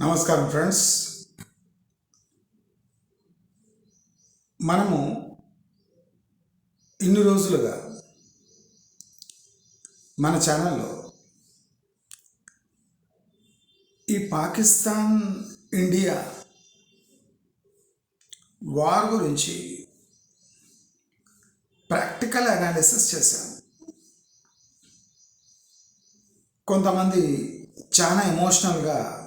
నమస్కారం ఫ్రెండ్స్. మనము ఇన్ని రోజులుగా మన ఛానల్లో ఈ పాకిస్తాన్ ఇండియా వార్ గురించి ప్రాక్టికల్ అనాలిసిస్ చేశాం. కొంతమంది చాలా ఎమోషనల్గా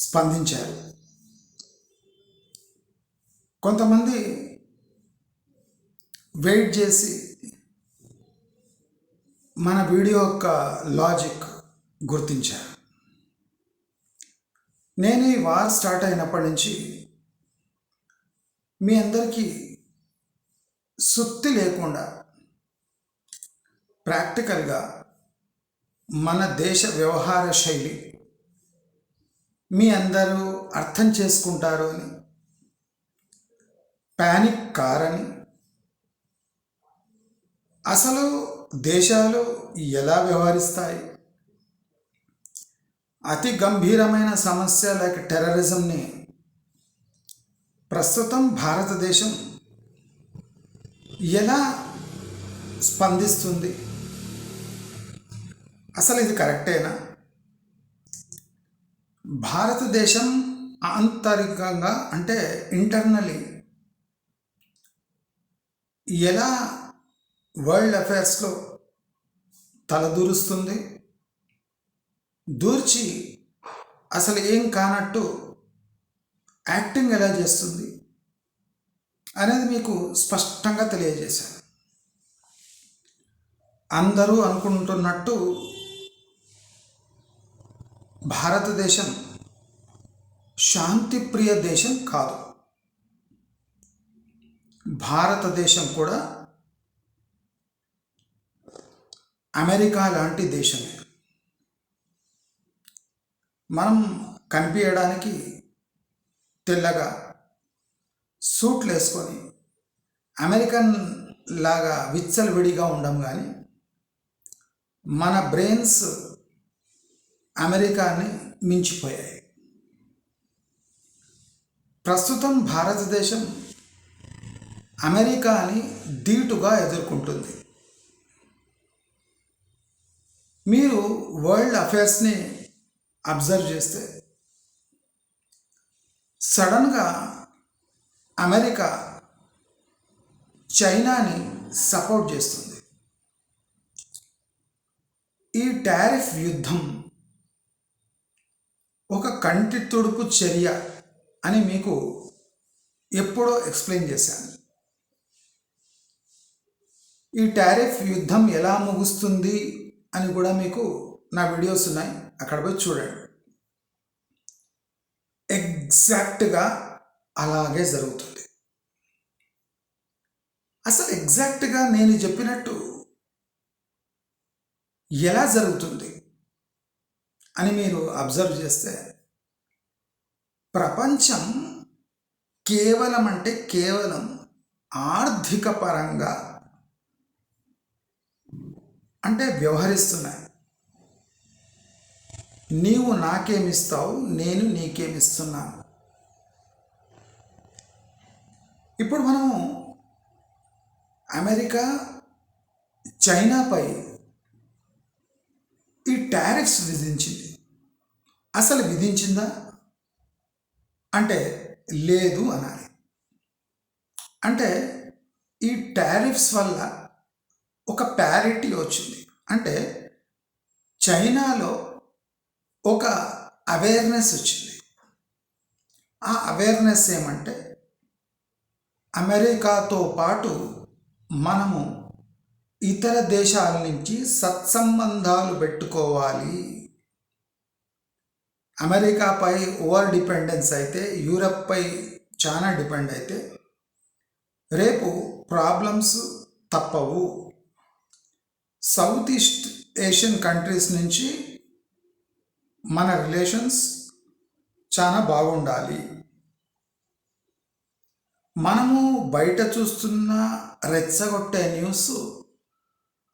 స్పందించారు. కొంతమంది వెయిట్ చేసి మన వీడియో యొక్క లాజిక్ గుర్తించారు. నేను ఈ వార్ స్టార్ట్ అయినప్పటి నుంచి మీ అందరికీ సుత్తి లేకుండా ప్రాక్టికల్గా మన దేశ వ్యవహార శైలి మీ అందరూ అర్థం చేసుకుంటారు అని. ప్యానిక్ కారని అసలు దేశాలు ఎలా వ్యవహరిస్తాయి? అతి గంభీరమైన సమస్య లైక్ టెర్రరిజంని ప్రస్తుతం భారతదేశం ఎలా స్పందిస్తుంది? అసలు ఇది కరెక్టేనా భారతదేశం ఆంతరికంగా అంటే ఇంటర్నలీ ఎలా వరల్డ్ అఫైర్స్లో తలదూరుస్తుంది? దూర్చి అసలు ఏం కానట్టు యాక్టింగ్ ఎలా చేస్తుంది? అనేది మీకు స్పష్టంగా తెలియజేశాను. అందరూ అనుకుంటున్నట్టు భారతదేశం శాంతిప్రియ దేశం కాదు. భారతదేశం కూడా అమెరికా లాంటి దేశమే. మనం కనిపించడానికి తెల్లగా సూట్లు వేసుకొని అమెరికన్ లాగా విచ్చలవిడిగా ఉండం కానీ మన బ్రెయిన్స్ అమెరికాని మించిపోయాయి. ప్రస్తుతం భారతదేశం అమెరికాని ధీటుగా ఎదుర్కొంటుంది. మీరు వరల్డ్ అఫైర్స్ని అబ్జర్వ్ చేస్తే సడన్గా అమెరికా చైనాని సపోర్ట్ చేస్తుంది. ఈ టారిఫ్ యుద్ధం ఒక కంటి తుడుపు చర్య అని మీకు ఎప్పుడో ఎక్స్ప్లెయిన్ చేశాను. ఈ టారిఫ్ యుద్ధం ఎలా ముగుస్తుంది అని కూడా మీకు నా వీడియోస్ ఉన్నాయి. అక్కడ పోయి చూడండి. ఎగ్జాక్ట్గా అలాగే జరుగుతుంది. అసలు ఎగ్జాక్ట్గా నేను చెప్పినట్టు ఎలా జరుగుతుంది? అని మీరు అబ్జర్వ్ చేస్తే ప్రపంచం కేవలం అంటే కేవలం ఆర్థిక పరంగా అంటే వ్యవహరిస్తున్నాయి. నీవు నాకేమిస్తావు నేను నీకేమిస్తున్నాను. ఇప్పుడు మనము అమెరికా చైనాపై ఈ టారిఫ్స్ విధించింది. అసలు విధించిందా? అంటే లేదు అనాలి. అంటే ఈ టారిఫ్స్ వల్ల ఒక ప్యారిటీ వచ్చింది. అంటే చైనాలో ఒక అవేర్నెస్ వచ్చింది. ఆ అవేర్నెస్ ఏమంటే అమెరికాతో పాటు మనము ఇతర దేశాల నుంచి సత్సంబంధాలు పెట్టుకోవాలి. అమెరికాపై ఓవర్ డిపెండెన్స్ అయితే యూరప్పై చాలా డిపెండ్ అయితే రేపు ప్రాబ్లమ్స్ తప్పవు. సౌత్ ఈస్ట్ ఏషియన్ కంట్రీస్ నుంచి మన రిలేషన్స్ చాలా బాగుండాలి. మనము బయట చూస్తున్న రెచ్చగొట్టే న్యూస్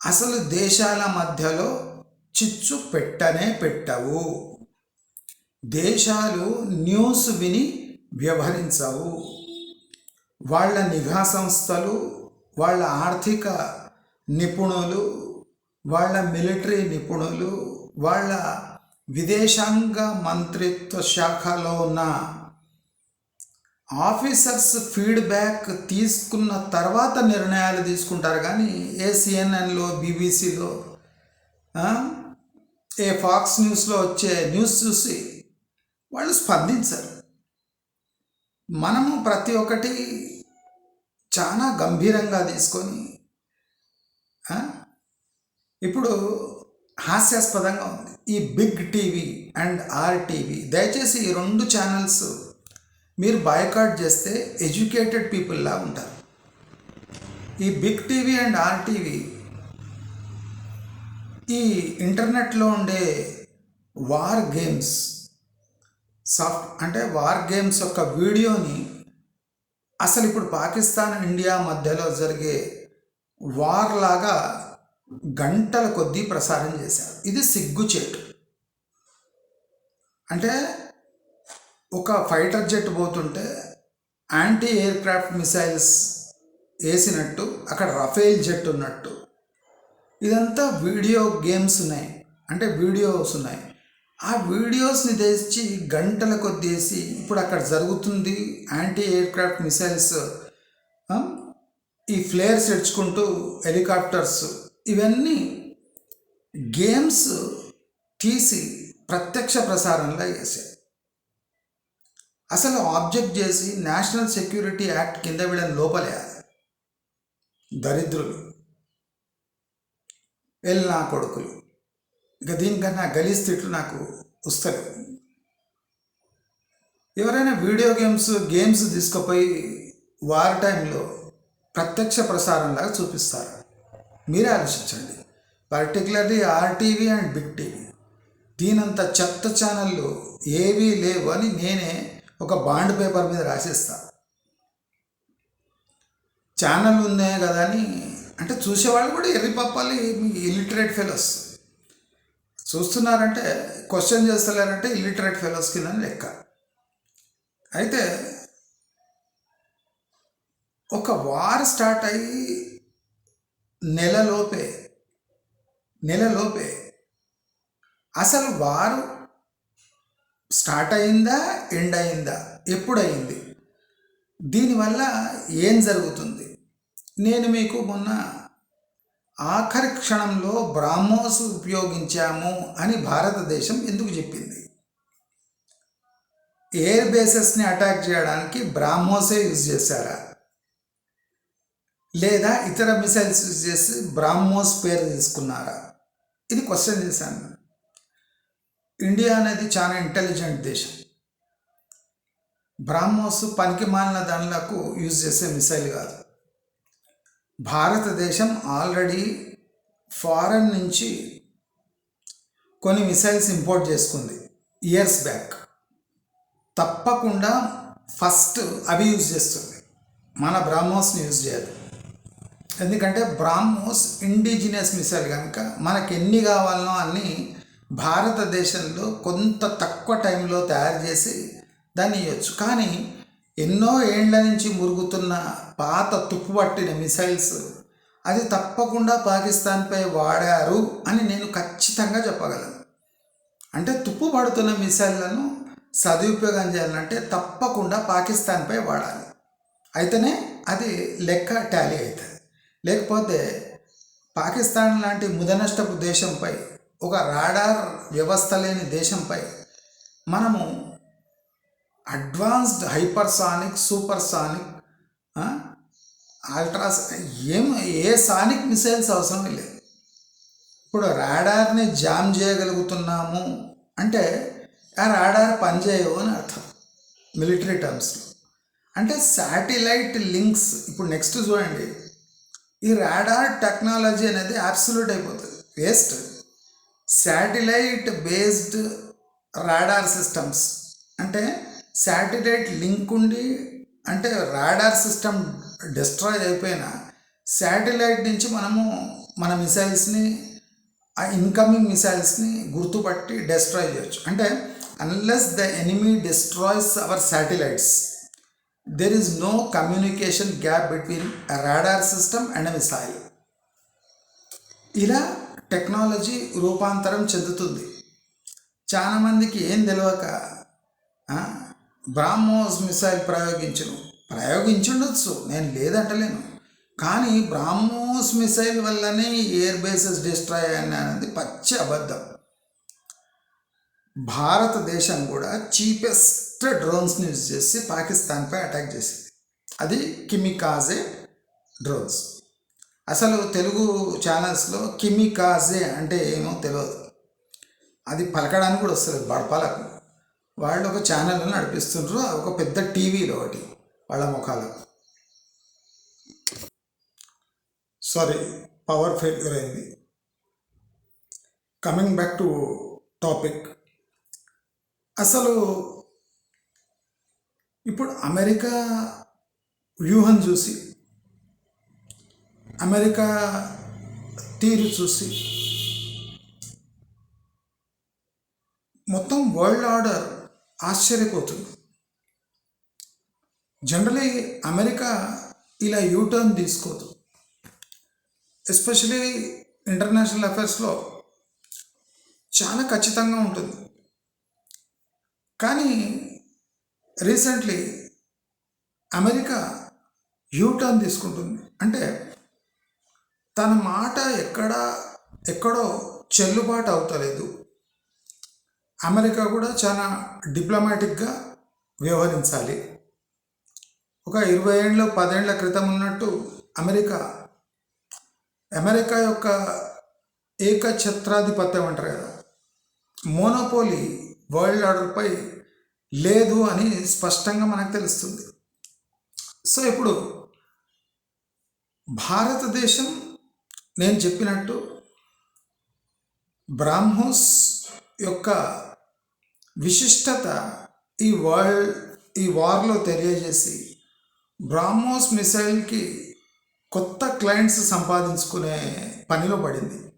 అసలు దేశాల మధ్యలో చిచ్చు పెట్టనే పెట్టవు. దేశాలు న్యూస్ విని వ్యవహరించవు. వాళ్ళ నిఘా సంస్థలు వాళ్ళ ఆర్థిక నిపుణులు వాళ్ళ మిలిటరీ నిపుణులు వాళ్ళ విదేశాంగ మంత్రిత్వ శాఖలో ఉన్న ఆఫీసర్స్ ఫీడ్బ్యాక్ తీసుకున్న తర్వాత నిర్ణయాలు తీసుకుంటారు. కానీ ఏ సిఎన్ఎన్లో బీబీసీలో ఏ ఫాక్స్ న్యూస్లో వచ్చే న్యూస్ చూసి వాళ్ళు స్పందించరు. మనము ప్రతి ఒక్కటి చాలా గంభీరంగా తీసుకొని ఇప్పుడు హాస్యాస్పదంగా ఉంది. ఈ Big TV and R TV దయచేసి ఈ రెండు ఛానల్స్ మీరు బాయ్కాట్ చేస్తే ఎడ్యుకేటెడ్ పీపుల్లా ఉంటారు. ఈ Big TV and R TV ఈ ఇంటర్నెట్లో ఉండే వార్ గేమ్స్ సాఫ్ట్ అంటే వార్ గేమ్స్ యొక్క వీడియోని అసలు ఇప్పుడు పాకిస్తాన్ ఇండియా మధ్యలో జరిగే వార్ లాగా గంటల కొద్దీ ప్రసారం చేశారు. ఇది సిగ్గుచేటు. అంటే ఒక ఫైటర్ జెట్ పోతుంటే యాంటీ ఎయిర్ క్రాఫ్ట్ మిసైల్స్ వేసినట్టు అక్కడ రఫేల్ జెట్ ఉన్నట్టు ఇదంతా వీడియో గేమ్స్ ఉన్నాయి. అంటే వీడియోస్ ఉన్నాయి. ఆ వీడియోస్ని తెచ్చి గంటల కొద్దేసి ఇప్పుడు అక్కడ జరుగుతుంది యాంటీ ఎయిర్క్రాఫ్ట్ మిసైల్స్ ఈ ఫ్లేయర్స్ తెచ్చుకుంటూ హెలికాప్టర్స్ ఇవన్నీ గేమ్స్ తీసి ప్రత్యక్ష ప్రసారంలో చేశారు అసలు ఆబ్జెక్ట్ చేసి నేషనల్ సెక్యూరిటీ యాక్ట్ కింద వీళ్ళని లోపలే. దరిద్రులు. వెళ్ళి నా కొడుకులు. ఇక దీనికన్నా గలీజ్ తిట్లు నాకు వస్తలేవు ఎవరైనా వీడియో గేమ్స్ గేమ్స్ తీసుకుపోయి వార్ టైంలో ప్రత్యక్ష ప్రసారంలాగా చూపిస్తారు. మీరే ఆలోచించండి. Particularly RTV and Big TV. దీనంత చెత్త ఛానళ్ళు ఏవీ లేవు అని నేనే ఒక బాండ్ పేపర్ మీద రాసేస్తా. ఛానల్ ఉన్నాయి కదా అని అంటే చూసేవాళ్ళు కూడా ఎర్రిపప్పాలి మీ ఇల్లిటరేట్ ఫెలోస్. చూస్తున్నారంటే క్వశ్చన్ చేస్తలేరంటే ఇల్లిటరేట్ ఫెలోస్ కింద లెక్క. అయితే ఒక వార్ స్టార్ట్ అయ్యి నెలలోపే నెలలోపే అసలు వారు స్టార్ట్ అయిందా ఎండ్ అయిందా ఎప్పుడయింది? దీనివల్ల ఏం జరుగుతుంది? నేను మీకు మొన్న ఆఖరి క్షణంలో బ్రాహ్మోస్ ఉపయోగించాము అని భారతదేశం ఎందుకు చెప్పింది? ఎయిర్ బేసెస్ని అటాక్ చేయడానికి బ్రాహ్మోసే యూజ్ చేశారా? లేదా ఇతర మిసైల్స్ యూజ్ చేసి బ్రాహ్మోస్ పేరు తీసుకున్నారా? ఇది క్వశ్చన్ చేశాను. ఇండియా అనేది చాలా ఇంటెలిజెంట్ దేశం. బ్రాహ్మోస్ పనికి మాలిన దానిలకు యూజ్ చేసే మిసైల్ కాదు. భారతదేశం ఆల్రెడీ ఫారెన్ నుంచి కొన్ని మిసైల్స్ ఇంపోర్ట్ చేసుకుంది ఇయర్స్ బ్యాక్. తప్పకుండా ఫస్ట్ అవి యూజ్ చేస్తుంది. మన బ్రాహ్మోస్ని యూజ్ చేయదు. ఎందుకంటే బ్రాహ్మోస్ ఇండిజినియస్ మిసైల్ కనుక మనకి ఎన్ని కావాలనో అన్ని భారతదేశంలో కొంత తక్కువ టైంలో తయారు చేసి దాన్ని ఇవ్వచ్చు కానీ ఎన్నో ఏండ్ల నుంచి మురుగుతున్న పాత తుప్పు పట్టిన మిసైల్స్ అది తప్పకుండా పాకిస్తాన్పై వాడారు అని నేను ఖచ్చితంగా చెప్పగలను. అంటే తుప్పు పడుతున్న మిసైళ్ళను సదుపయోగం చేయాలంటే తప్పకుండా పాకిస్తాన్పై వాడాలి. అయితేనే అది లెక్క టాలీ అవుతుంది లేకపోతే పాకిస్తాన్ లాంటి ముదనష్టపు దేశంపై ఒక రాడార్ వ్యవస్థ లేని దేశంపై మనము advanced hypersonic supersonic ultras ఏం ఏ సానిక్ మిసైల్స్ అవసరం లేదు. ఇప్పుడు రాడార్ని జామ్ చేయగలుగుతున్నాము అంటే ఆ రాడార్ పనిచేయవు అని అర్థం మిలిటరీ టర్మ్స్లో. అంటే శాటిలైట్ లింక్స్ ఇప్పుడు నెక్స్ట్ చూడండి. ఈ రాడార్ టెక్నాలజీ అనేది అబ్సల్యూట్ అయిపోతుంది. Waste. Satellite based radar systems అంటే శాటిలైట్ లింక్ ఉండి అంటే రాడార్ సిస్టమ్ డిస్ట్రాయ్ అయిపోయినా శాటిలైట్ నుంచి మనము మన మిసైల్స్ని ఆ ఇన్కమింగ్ మిసైల్స్ని గుర్తుపట్టి డిస్ట్రాయ్ చేయొచ్చు. అంటే unless the enemy destroys our satellites there is no communication gap between radar system and missile ఇలా టెక్నాలజీ రూపాంతరం చెందుతుంది. చాలామందికి ఏం తెలియక బ్రాహ్మోస్ మిసైల్ ప్రయోగించను. ప్రయోగించుండొచ్చు నేను లేదంటలేను. కానీ బ్రాహ్మోస్ మిసైల్ వల్లనే ఎయిర్ బేసెస్ డిస్ట్రాయ్ అనేది పచ్చి అబద్ధం. భారతదేశం కూడా చీపెస్ట్ డ్రోన్స్ని యూజ్ చేసి పాకిస్తాన్పై అటాక్ చేసింది. అది కిమికాజే డ్రోన్స్. అసలు తెలుగు ఛానల్స్లో కిమికాజే అంటే ఏమో తెలియదు అది పలకడానికి కూడా వస్తుంది బడపలకు. వాళ్ళు ఒక ఛానల్ నడిపిస్తుండ్రు ఒక పెద్ద టీవీలో ఒకటి వాళ్ళ ముఖాలు సారీ పవర్ ఫెయిల్యూర్ అయింది. కమింగ్ బ్యాక్ టు టాపిక్ అసలు ఇప్పుడు అమెరికా వ్యూహం చూసి అమెరికా తీరు చూసి మొత్తం వరల్డ్ ఆర్డర్ ఆశ్చర్యపోతుంది జనరలీ అమెరికా ఇలా యూటర్న్ తీసుకోదు. ఎస్పెషలీ ఇంటర్నేషనల్ అఫైర్స్లో చాలా ఖచ్చితంగా ఉంటుంది. కానీ రీసెంట్లీ అమెరికా యూటర్న్ తీసుకుంటుంది. అంటే తన మాట ఎక్కడా ఎక్కడో చెల్లుబాటు అవుతలేదు. అమెరికా కూడా చాలా డిప్లొమాటిక్గా వ్యవహరించాలి. ఒక ఇరవై ఏళ్ళ పదేళ్ళ క్రితం ఉన్నట్టు అమెరికా అమెరికా యొక్క ఏకఛత్రాధిపత్యం అంటారు కదా మోనోపోలీ వరల్డ్ ఆర్డర్పై లేదు అని స్పష్టంగా మనకు తెలుస్తుంది. సో ఇప్పుడు భారతదేశం నేను చెప్పినట్టు బ్రాహ్మోస్ యొక్క విశిష్టత ఈ వరల్డ్ ఈ వార్లో తెలియజేసి బ్రాహ్మోస్ మిసైల్కి కొత్త క్లయింట్స్ సంపాదించుకునే పనిలో పడింది.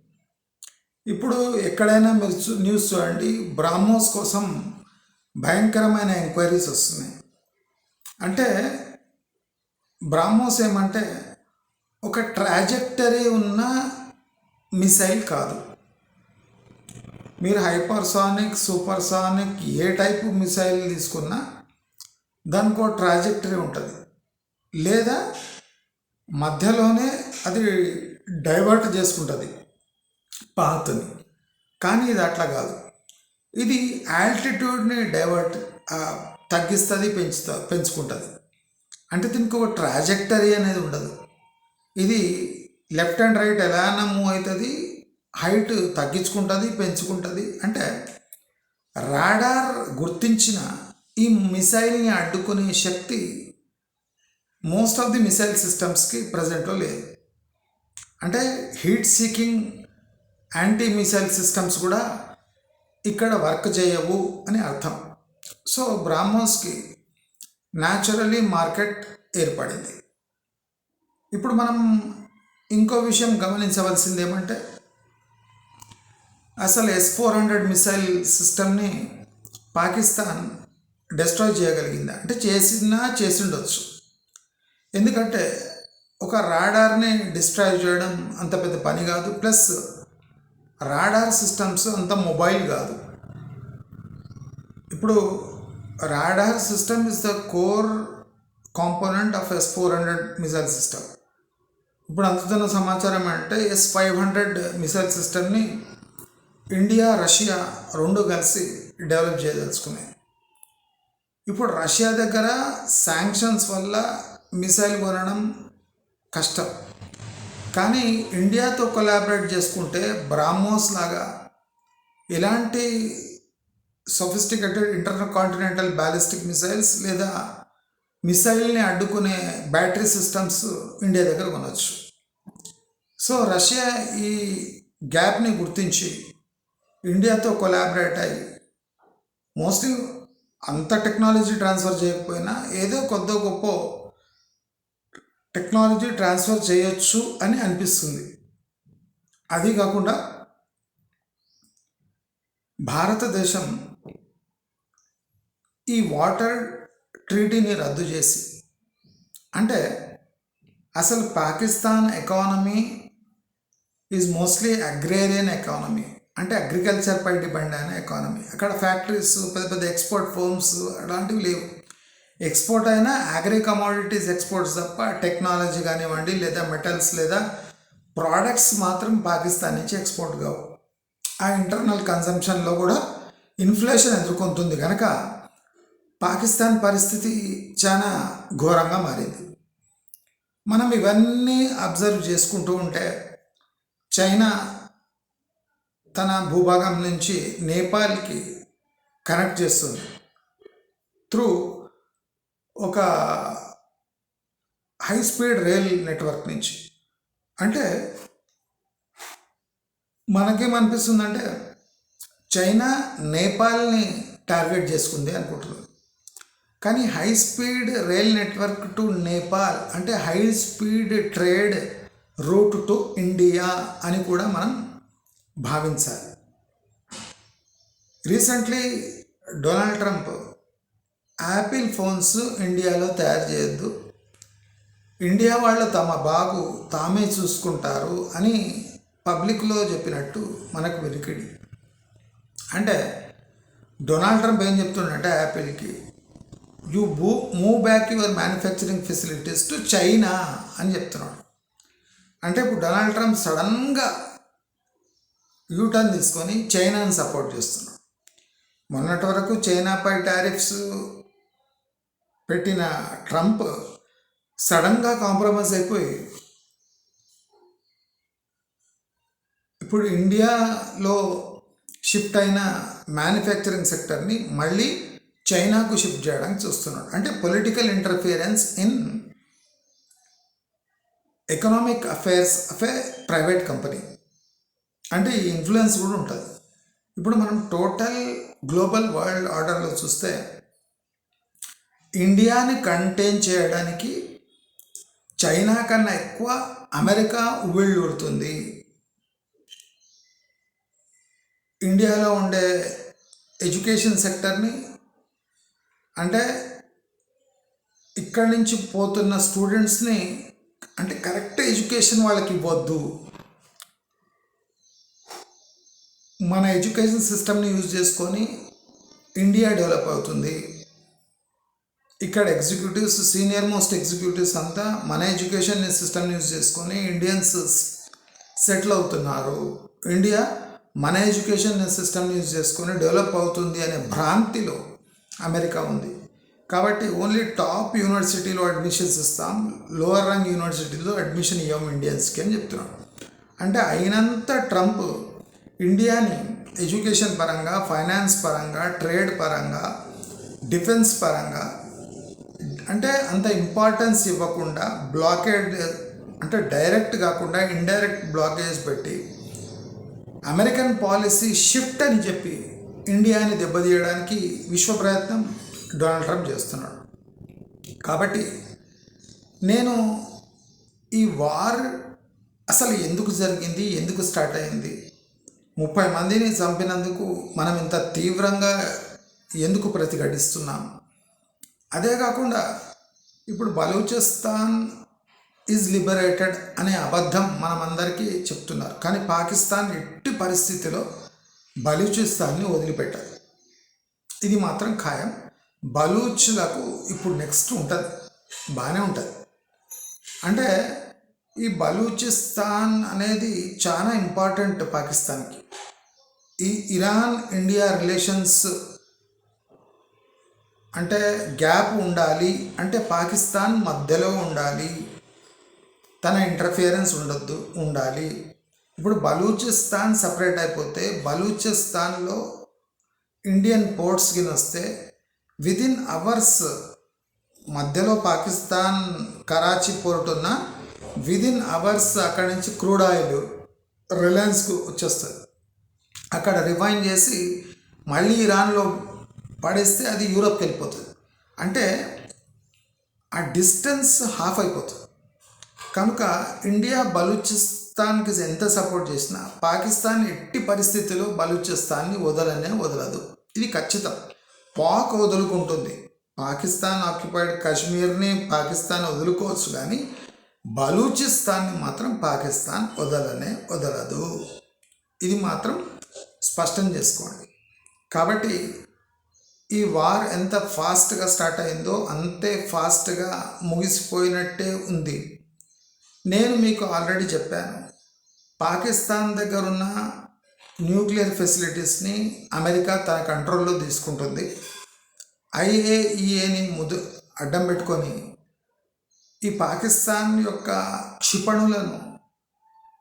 ఇప్పుడు ఎక్కడైనా మీరు న్యూస్ చూడండి బ్రాహ్మోస్ కోసం భయంకరమైన ఎంక్వైరీస్ వస్తున్నాయి. అంటే బ్రాహ్మోస్ ఏమంటే ఒక ట్రాజెక్టరీ ఉన్న మిసైల్ కాదు. మీరు హైపర్సానిక్ సూపర్సానిక్ ఏ టైపు మిసైల్ తీసుకున్నా దానికి ఒక ట్రాజెక్టరీ ఉంటుంది. లేదా మధ్యలోనే అది డైవర్ట్ చేసుకుంటుంది పాత్ని. కానీ ఇది అట్లా కాదు. ఇది ఆల్టిట్యూడ్ని డైవర్ట్ తగ్గిస్తుంది పెంచుతా పెంచుకుంటుంది. అంటే దీనికి ఒక ట్రాజెక్టరీ అనేది ఉండదు. ఇది లెఫ్ట్ అండ్ రైట్ ఎలా మూవ్ అవుతుంది? హైట్ తగ్గించుకుంటుంది పెంచుకుంటుంది. అంటే రాడార్ గుర్తించిన ఈ మిసైల్ని అడ్డుకునే శక్తి మోస్ట్ ఆఫ్ ది మిసైల్ సిస్టమ్స్కి ప్రజెంట్లో లేదు. అంటే heat seeking anti missile systems కూడా ఇక్కడ వర్క్ చేయవు అని అర్థం. సో బ్రాహ్మోస్కి న్యాచురలీ మార్కెట్ ఏర్పడింది. ఇప్పుడు మనం ఇంకో విషయం గమనించవలసింది ఏమంటే అసలు ఎస్ ఫోర్ హండ్రెడ్ మిసైల్ సిస్టమ్ని పాకిస్తాన్ డిస్ట్రాయ్ చేయగలిగిందా? అంటే చేసినా చేసిండొచ్చు. ఎందుకంటే ఒక రాడార్ని డిస్ట్రాయ్ చేయడం అంత పెద్ద పని కాదు. ప్లస్ రాడార్ సిస్టమ్స్ అంత మొబైల్ కాదు. ఇప్పుడు radar system is the core component of S four hundred missile system ఇప్పుడు అందుతున్న సమాచారం అంటే ఎస్ ఫైవ్ హండ్రెడ్ మిసైల్ సిస్టమ్ని ఇండియా రష్యా రెండు కలిసి డెవలప్ చేయదలుచుకున్నాయి. ఇప్పుడు రష్యా దగ్గర శాంక్షన్స్ వల్ల మిసైల్ కొనడం కష్టం. కానీ ఇండియాతో కొలాబరేట్ చేసుకుంటే బ్రాహ్మోస్ లాగా ఇలాంటి sophisticated intercontinental ballistic missiles లేదా మిసైల్ని అడ్డుకునే బ్యాటరీ సిస్టమ్స్ ఇండియా దగ్గర కొనవచ్చు. సో రష్యా ఈ గ్యాప్ని గుర్తించి ఇండియాతో కొలాబరేట్ అయ్యి మోస్ట్లీ అంత టెక్నాలజీ ట్రాన్స్ఫర్ చేయకపోయినా ఏదో కొద్ది గొప్ప టెక్నాలజీ ట్రాన్స్ఫర్ చేయొచ్చు అని అనిపిస్తుంది. అది కాకుండా భారతదేశం ఈ వాటర్ ట్రీటీని రద్దు చేసి అంటే అసలు Pakistan economy is mostly agrarian economy అంటే అగ్రికల్చర్ పై డిపెండ్ అయిన ఎకానమీ అక్కడ ఫ్యాక్టరీస్ పెద్ద పెద్ద ఎక్స్పోర్ట్ ఫోమ్స్ అలాంటివి లేవు. ఎక్స్పోర్ట్ అయినా అగ్రి కమాడిటీస్ ఎక్స్పోర్ట్స్ తప్ప టెక్నాలజీ కానివ్వండి లేదా మెటల్స్ లేదా ప్రోడక్ట్స్ మాత్రం పాకిస్తాన్ నుంచి ఎక్స్పోర్ట్ కావు. ఆ ఇంటర్నల్ కన్సంప్షన్లో కూడా ఇన్ఫ్లేషన్ ఎదుర్కొంటుంది. కనుక పాకిస్తాన్ పరిస్థితి చాలా ఘోరంగా మారింది. మనం ఇవన్నీ అబ్జర్వ్ చేసుకుంటూ ఉంటే చైనా తన భూభాగం నుంచి నేపాల్కి కనెక్ట్ చేస్తుంది. త్రూ ఒక హై స్పీడ్ రైల్ నెట్వర్క్ నుంచి. అంటే మనకేమనిపిస్తుందంటే చైనా నేపాల్ని టార్గెట్ చేసుకుంది అనుకుంటున్నారు కానీ high speed rail network to Nepal అంటే high speed trade route to India అని కూడా మనం భావించాలి. Recently Donald Trump Apple phones ఇండియాలో తయారు చేయొద్దు. ఇండియా వాళ్ళు తమ బాగు తామే చూసుకుంటారు అని పబ్లిక్లో చెప్పినట్టు మనకు వెలికిడి. అంటే డొనాల్డ్ ట్రంప్ ఏం చెప్తుండంటే యాపిల్కి యూ బూ move back your manufacturing facilities to China అని చెప్తున్నాడు. అంటే ఇప్పుడు డొనాల్డ్ ట్రంప్ సడన్గా యూటర్న్ తీసుకొని చైనాని సపోర్ట్ చేస్తున్నాడు మొన్నటి వరకు చైనాపై టారిఫ్స్ పెట్టిన ట్రంప్ సడన్గా కాంప్రమైజ్ అయిపోయి ఇప్పుడు ఇండియాలో షిఫ్ట్ అయిన మ్యానుఫ్యాక్చరింగ్ సెక్టర్ని మళ్ళీ చైనాకు షిఫ్ట్ చేయడానికి చూస్తున్నాడు. అంటే political interference in economic affairs of a private company. అంటే ఈ ఇన్ఫ్లుయెన్స్ కూడా ఉంటుంది. ఇప్పుడు మనం టోటల్ గ్లోబల్ వరల్డ్ ఆర్డర్లో చూస్తే ఇండియాని కంటైన్ చేయడానికి చైనా కన్నా ఎక్కువ అమెరికా ఉవ్విళ్ళూరుతుంది ఇండియాలో ఉండే ఎడ్యుకేషన్ సెక్టర్ని అంటే ఇక్కడి నుంచి పోతున్న స్టూడెంట్స్ని అంటే కరెక్ట్ ఎడ్యుకేషన్ వాళ్ళకి ఇవ్వద్దు. మన ఎడ్యుకేషన్ సిస్టమ్ని యూజ్ చేసుకొని ఇండియా డెవలప్ అవుతుంది. ఇక్కడ ఎగ్జిక్యూటివ్స్ సీనియర్ మోస్ట్ ఎగ్జిక్యూటివ్స్ అంతా మన ఎడ్యుకేషన్ సిస్టమ్ని యూజ్ చేసుకొని ఇండియన్స్ సెటిల్ అవుతున్నారు. ఇండియా మన ఎడ్యుకేషన్ సిస్టమ్ని యూజ్ చేసుకొని డెవలప్ అవుతుంది అనే భ్రాంతిలో అమెరికా ఉంది. కాబట్టి ఓన్లీ టాప్ యూనివర్సిటీలో అడ్మిషన్స్ ఇస్తాం లోవర్ ర్యాంక్ యూనివర్సిటీలో అడ్మిషన్ ఇవ్వం ఇండియన్స్కి అని చెప్తున్నాడు అంటే అయినంత ట్రంప్ ఇండియాని ఎడ్యుకేషన్ పరంగా ఫైనాన్స్ పరంగా ట్రేడ్ పరంగా డిఫెన్స్ పరంగా అంటే అంత ఇంపార్టెన్స్ ఇవ్వకుండా బ్లాకేడ్ అంటే డైరెక్ట్ కాకుండా ఇండైరెక్ట్ బ్లాకేజ్ పెట్టి అమెరికన్ పాలసీ షిఫ్ట్ అని చెప్పి ఇండియాని దెబ్బతీయడానికి విశ్వ ప్రయత్నం డొనాల్డ్ ట్రంప్ చేస్తున్నాడు. కాబట్టి నేను ఈ వార్ అసలు ఎందుకు జరిగింది ఎందుకు స్టార్ట్ అయింది ముప్పై మందిని చంపినందుకు మనం ఇంత తీవ్రంగా ఎందుకు ప్రతిఘటిస్తున్నాం? అదే కాకుండా ఇప్పుడు బలూచిస్తాన్ ఈజ్ లిబరేటెడ్ అనే అబద్ధం మనమందరికీ చెప్తున్నారు. కానీ పాకిస్తాన్ ఎట్టి పరిస్థితిలో బలూచిస్తాన్ని వదిలిపెట్టదు. ఇది మాత్రం ఖాయం. బలూచ్లకు ఇప్పుడు నెక్స్ట్ ఉంటుంది. బాగానే ఉంటుంది. అంటే ఈ బలూచిస్తాన్ అనేది చాలా ఇంపార్టెంట్ పాకిస్తాన్కి. ఈ ఇరాన్ ఇండియా రిలేషన్స్ అంటే గ్యాప్ ఉండాలి అంటే పాకిస్తాన్ మధ్యలో ఉండాలి తన ఇంటర్ఫియరెన్స్ ఉండొద్దు ఉండాలి. ఇప్పుడు బలూచిస్తాన్ సపరేట్ అయిపోతే బలూచిస్తాన్లో ఇండియన్ పోర్ట్స్కి వస్తే విదిన్ అవర్స్ మధ్యలో పాకిస్తాన్ కరాచీ పోర్ట్ ఉన్న విదిన్ అవర్స్ అక్కడి నుంచి క్రూడ్ ఆయిల్ రిలయన్స్కు వచ్చేస్తుంది. అక్కడ రిఫైన్ చేసి మళ్ళీ ఇరాన్లో పడేస్తే అది యూరప్కి వెళ్ళిపోతుంది. అంటే ఆ డిస్టెన్స్ హాఫ్ అయిపోతుంది. కనుక ఇండియా బలూచిస్తాన్కి ఎంత సపోర్ట్ చేసినా పాకిస్తాన్ ఎట్టి పరిస్థితిలో బలూచిస్తాన్ని వదలనే వదలదు. ఇది ఖచ్చితం. పాక్ వదులుకుంటుంది. పాకిస్తాన్ ఆక్యుపైడ్ కాశ్మీర్ని పాకిస్తాన్ వదులుకోవచ్చు కానీ బలూచిస్తాన్ని మాత్రం పాకిస్తాన్ వదలనే వదలదు. ఇది మాత్రం స్పష్టం చేసుకోండి. కాబట్టి ఈ వార్ ఎంత ఫాస్ట్గా స్టార్ట్ అయిందో అంతే ఫాస్ట్గా ముగిసిపోయినట్టే ఉంది. నేను మీకు ఆల్రెడీ చెప్పాను. పాకిస్తాన్ దగ్గర ఉన్న న్యూక్లియర్ ఫెసిలిటీస్ని అమెరికా తన కంట్రోల్లో తీసుకుంటుంది. ఐఏఈఏని ముదు అడ్డం పెట్టుకొని ఈ పాకిస్తాన్ యొక్క క్షిపణులను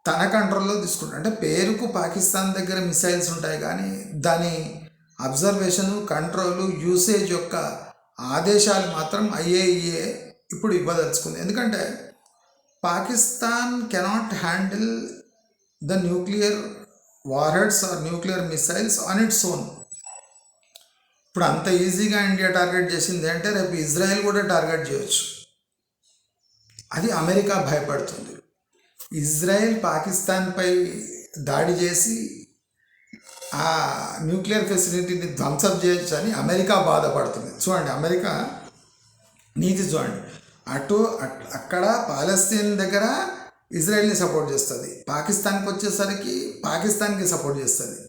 తన కంట్రోల్లో తీసుకుంటాడు. అంటే పేరుకు పాకిస్తాన్ దగ్గర మిసైల్స్ ఉంటాయి కానీ దాని అబ్జర్వేషను కంట్రోలు యూసేజ్ యొక్క ఆదేశాలు మాత్రం ఐఏఈఏ ఇప్పుడు ఇవ్వదలుచుకుంది. ఎందుకంటే Pakistan cannot handle the nuclear warheads or nuclear missiles on its own. ఇప్పుడు అంత ఈజీగా ఇండియా టార్గెట్ చేసింది అంటే రేపు ఇజ్రాయెల్ కూడా టార్గెట్ చేయొచ్చు. అది అమెరికా భయపడుతుంది. ఇజ్రాయెల్ పాకిస్తాన్పై దాడి చేసి ఆ న్యూక్లియర్ ఫెసిలిటీని ధ్వంసం చేయొచ్చు అని అమెరికా బాధపడుతుంది. చూడండి అమెరికా నీతి చూడండి. అటు అట్- అక్కడ పాలస్తీన్ దగ్గర ఇజ్రాయెల్ని సపోర్ట్ చేస్తుంది. పాకిస్తాన్కి వచ్చేసరికి పాకిస్తాన్కి సపోర్ట్ చేస్తుంది.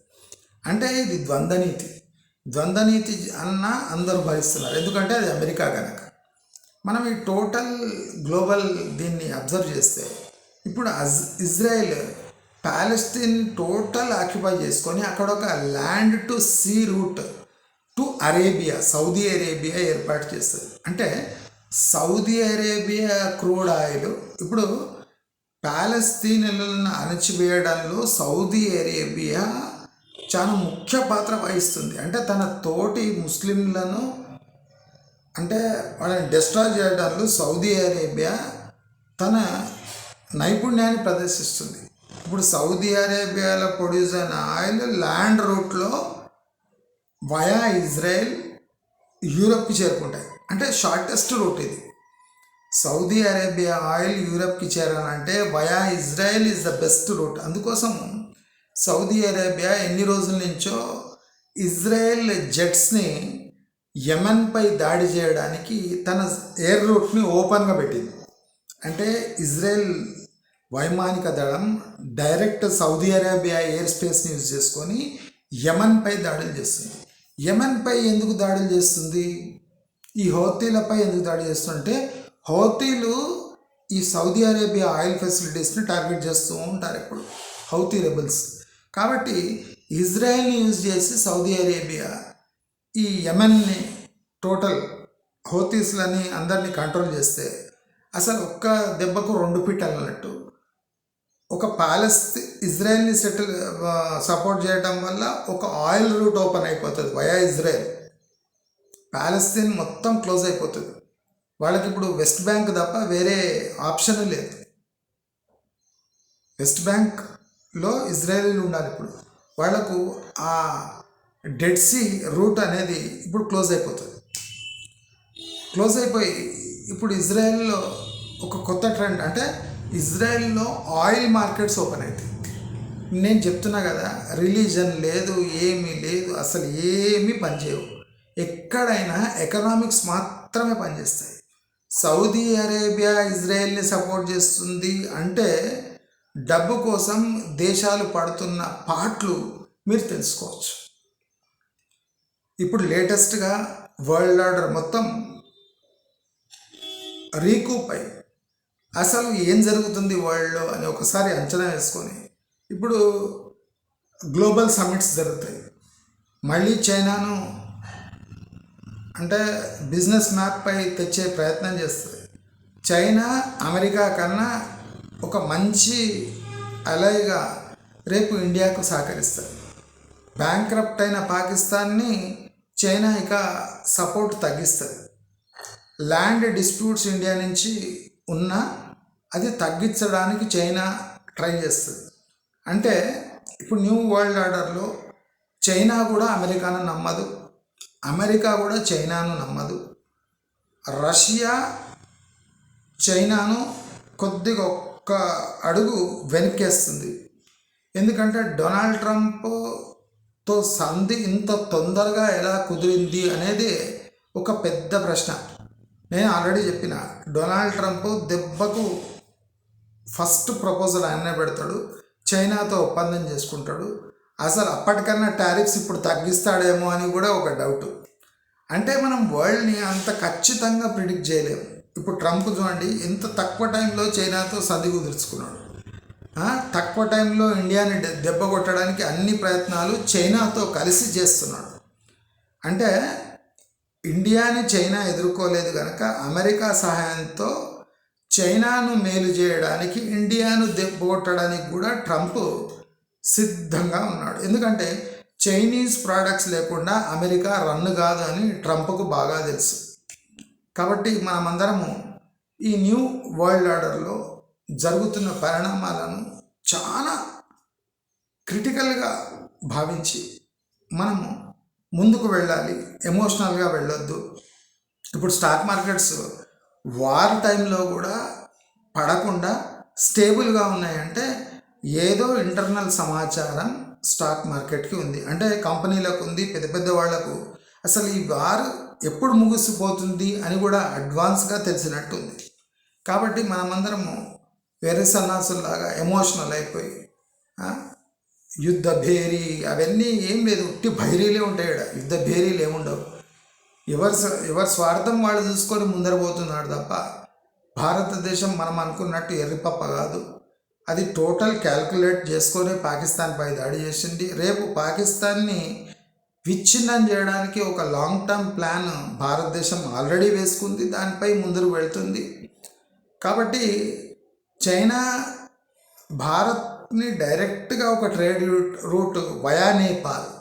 అంటే ఇది ద్వంద్వనీతి ద్వంద్వనీతి అన్న అందరూ భరిస్తున్నారు. ఎందుకంటే అది అమెరికా కనుక మనం ఈ టోటల్ గ్లోబల్ దీన్ని అబ్జర్వ్ చేస్తే ఇప్పుడు as Israel Palestine total occupy చేసుకొని అక్కడ ఒక land to sea route to Arabia Saudi Arabia ఏర్పాటు చేస్తుంది. అంటే సౌదీ అరేబియా క్రూడ్ ఆయిల్ ఇప్పుడు ప్యాలెస్తీన్లను అణచివేయడంలో సౌదీ అరేబియా చాలా ముఖ్య పాత్ర వహిస్తుంది. అంటే తన తోటి ముస్లింలను అంటే వాళ్ళని డిస్ట్రాయ్ చేయడంలో సౌదీ అరేబియా తన నైపుణ్యాన్ని ప్రదర్శిస్తుంది. ఇప్పుడు సౌదీ అరేబియాలో ప్రొడ్యూస్ అయిన ఆయిల్ ల్యాండ్ రూట్లో వయా ఇజ్రాయెల్ యూరప్కి చేరుకుంటాయి. అంటే షార్టెస్ట్ రూట్ ఇది. సౌదీ అరేబియా ఆయిల్ యూరప్కి చేరాలంటే via Israel is the best route అందుకోసం సౌదీ అరేబియా ఎన్ని రోజుల నుంచో ఇజ్రాయెల్ జెట్స్ని యమన్పై దాడి చేయడానికి తన ఎయిర్ రూట్ని ఓపెన్గా పెట్టింది. అంటే ఇజ్రాయెల్ వైమానిక దళం డైరెక్ట్ సౌదీ అరేబియా ఎయిర్ స్పేస్ని యూజ్ చేసుకొని యమన్పై దాడులు చేస్తుంది. యమన్పై ఎందుకు దాడులు చేస్తుంది? ఈ హౌతీలపై ఎందుకు దాడి చేస్తుంటే హౌతీలు ఈ సౌదీ అరేబియా ఆయిల్ ఫెసిలిటీస్ని టార్గెట్ చేస్తూ ఉంటారు ఇప్పుడు హౌతీ రెబల్స్. కాబట్టి ఇజ్రాయెల్ని యూజ్ చేసి సౌదీ అరేబియా ఈ యమన్ని టోటల్ హోతీస్లని అందరినీ కంట్రోల్ చేస్తే అసలు ఒక్క దెబ్బకు రెండు పీటలు అన్నట్టు. ఒక ప్యాలెస్ ఇజ్రాయెల్ని సెటిల్ సపోర్ట్ చేయడం వల్ల ఒక ఆయిల్ రూట్ ఓపెన్ అయిపోతుంది వయా ఇజ్రాయెల్. ప్యాలెస్తీన్ మొత్తం క్లోజ్ అయిపోతుంది. వాళ్ళకి ఇప్పుడు వెస్ట్ బ్యాంక్ తప్ప వేరే ఆప్షన్ లేదు. వెస్ట్ బ్యాంక్లో ఇజ్రాయెల్ ఉండాలి ఇప్పుడు. వాళ్ళకు ఆ డెడ్ సీ రూట్ అనేది ఇప్పుడు క్లోజ్ అయిపోతుంది. క్లోజ్ అయిపోయి ఇప్పుడు ఇజ్రాయెల్లో ఒక కొత్త ట్రెండ్ అంటే ఇజ్రాయెల్లో ఆయిల్ మార్కెట్స్ ఓపెన్ అవుతాయి నేను చెప్తున్నా కదా రిలీజన్ లేదు ఏమీ లేదు అసలు ఏమీ పనిచేయవు ఎక్కడైనా ఎకనామిక్స్ మాత్రమే పనిచేస్తాయి సౌదీ అరేబియా ఇజ్రాయెల్ని సపోర్ట్ చేస్తుంది అంటే డబ్బు కోసం దేశాలు పడుతున్న పాట్లు మీరు తెలుసుకోవచ్చు. ఇప్పుడు లేటెస్ట్గా వరల్డ్ ఆర్డర్ మొత్తం రీకూపై అసలు ఏం జరుగుతుంది వరల్డ్లో అని ఒకసారి అంచనా వేసుకొని ఇప్పుడు గ్లోబల్ సమ్మిట్స్ జరుగుతాయి. మళ్ళీ చైనాను అంటే బిజినెస్ మ్యాప్పై తెచ్చే ప్రయత్నం చేస్తుంది. చైనా అమెరికా కన్నా ఒక మంచి అలైగా రేపు ఇండియాకు సహకరిస్తారు బ్యాంక్రప్ట్ అయిన పాకిస్తాన్ని చైనా ఇక సపోర్ట్ తగ్గిస్తుంది. ల్యాండ్ డిస్ప్యూట్స్ ఇండియా నుంచి ఉన్నా అది తగ్గించడానికి చైనా ట్రై చేస్తుంది. అంటే ఇప్పుడు న్యూ వరల్డ్ ఆర్డర్లో చైనా కూడా అమెరికాను నమ్మదు. అమెరికా కూడా చైనాను నమ్మదు. రష్యా చైనాను కొద్దిగా ఒక్క అడుగు వెనక్కేస్తుంది. ఎందుకంటే డొనాల్డ్ ట్రంప్ తో సంధి ఇంత తొందరగా ఎలా కుదిరింది అనేది ఒక పెద్ద ప్రశ్న. నేను ఆల్రెడీ చెప్పిన డొనాల్డ్ ట్రంప్ దెబ్బకు ఫస్ట్ ప్రపోజల్ ఆయనే పెడతాడు చైనాతో ఒప్పందం చేసుకుంటాడు. అసలు అప్పటికన్నా టారిఫ్స్ ఇప్పుడు తగ్గిస్తాడేమో అని కూడా ఒక డౌట్. అంటే మనం వరల్డ్ని అంత ఖచ్చితంగా ప్రిడిక్ట్ చేయలేము ఇప్పుడు ట్రంప్ చూడండి ఇంత తక్కువ టైంలో చైనాతో సంధి కుదుర్చుకున్నాడు. తక్కువ టైంలో ఇండియాని దెబ్బ కొట్టడానికి అన్ని ప్రయత్నాలు చైనాతో కలిసి చేస్తున్నాడు. అంటే ఇండియాని చైనా ఎదుర్కోలేదు కనుక అమెరికా సహాయంతో చైనాను మేలు చేయడానికి ఇండియాను దెబ్బకొట్టడానికి కూడా ట్రంప్ సిద్ధంగా ఉన్నాడు. ఎందుకంటే చైనీస్ ప్రోడక్ట్స్ లేకుండా అమెరికా రన్ కాదు అని ట్రంప్కు బాగా తెలుసు. కాబట్టి మనమందరము ఈ న్యూ వరల్డ్ ఆర్డర్లో జరుగుతున్న పరిణామాలను చాలా క్రిటికల్గా భావించి మనము ముందుకు వెళ్ళాలి. ఎమోషనల్గా వెళ్ళొద్దు. ఇప్పుడు స్టాక్ మార్కెట్స్ వార్ టైంలో కూడా పడకుండా స్టేబుల్గా ఉన్నాయంటే ఏదో ఇంటర్నల్ సమాచారం స్టాక్ మార్కెట్కి ఉంది. అంటే కంపెనీలకు ఉంది పెద్ద పెద్ద వాళ్ళకు అసలు ఈ వార్ ఎప్పుడు ముగిసిపోతుంది అని కూడా అడ్వాన్స్గా తెలిసినట్టు ఉంది కాబట్టి మనమందరము వేరే సన్నాసుల్లాగా ఎమోషనల్ అయిపోయి యుద్ధ భేరీ అవన్నీ ఏం లేదు ఉట్టి భైరీలే ఉంటాయి ఈడ. యుద్ధ భేరీలు ఏముండవు. ఎవరి ఎవరి స్వార్థం వాళ్ళు చూసుకొని ముందర పోతున్నాడు తప్ప భారతదేశం మనం అనుకున్నట్టు ఎర్రిపప్ప కాదు. అది టోటల్ క్యాల్కులేట్ చేసుకొని పాకిస్తాన్పై దాడి చేసింది. రేపు పాకిస్తాన్ని విచ్ఛిన్నం చేయడానికి ఒక లాంగ్ టర్మ్ ప్లాన్ భారతదేశం ఆల్రెడీ వేసుకుంది దానిపై ముందుకు వెళ్తుంది. కాబట్టి చైనా భారత్ని డైరెక్ట్గా ఒక trade route route via Nepal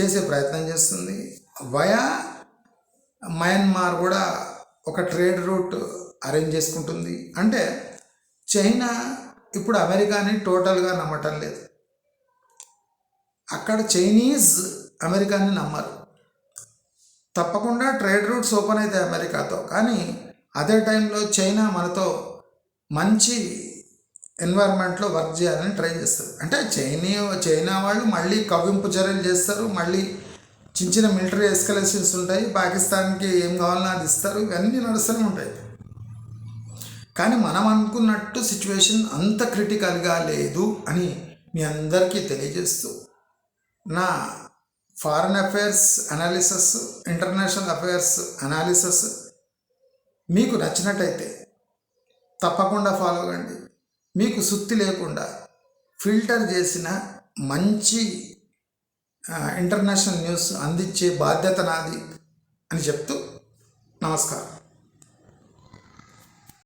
చేసే ప్రయత్నం చేస్తుంది. వయా మయన్మార్ కూడా ఒక ట్రేడ్ రూట్ అరేంజ్ చేసుకుంటుంది. అంటే చైనా ఇప్పుడు అమెరికాని టోటల్గా నమ్మటం లేదు. అక్కడ చైనీస్ అమెరికాని నమ్మరు. తప్పకుండా ట్రేడ్ రూట్స్ ఓపెన్ అవుతాయి అమెరికాతో. కానీ అదే టైంలో చైనా మనతో మంచి ఎన్వైర్న్మెంట్లో వర్క్ చేయాలని ట్రై చేస్తారు. అంటే చైనీ చైనా వాళ్ళు మళ్ళీ కవ్వింపు చర్యలు చేస్తారు. మళ్ళీ చిన్న చిన్న మిలిటరీ ఎస్కలేషన్స్ ఉంటాయి. పాకిస్తాన్కి ఏం కావాలన్నా అది ఇస్తారు. ఇవన్నీ నడుస్తూనే ఉంటాయి. కానీ మనం అనుకున్నట్టు సిచ్యువేషన్ అంత క్రిటికల్గా లేదు అని మీ అందరికీ తెలియజేస్తూ నా foreign affairs analysis international affairs analysis మీకు నచ్చినట్టయితే తప్పకుండా ఫాలో కండి. మీకు సుత్తి లేకుండా ఫిల్టర్ చేసిన మంచి ఇంటర్నేషనల్ న్యూస్ అందించే బాధ్యత నాది అని చెప్తూ నమస్కారం.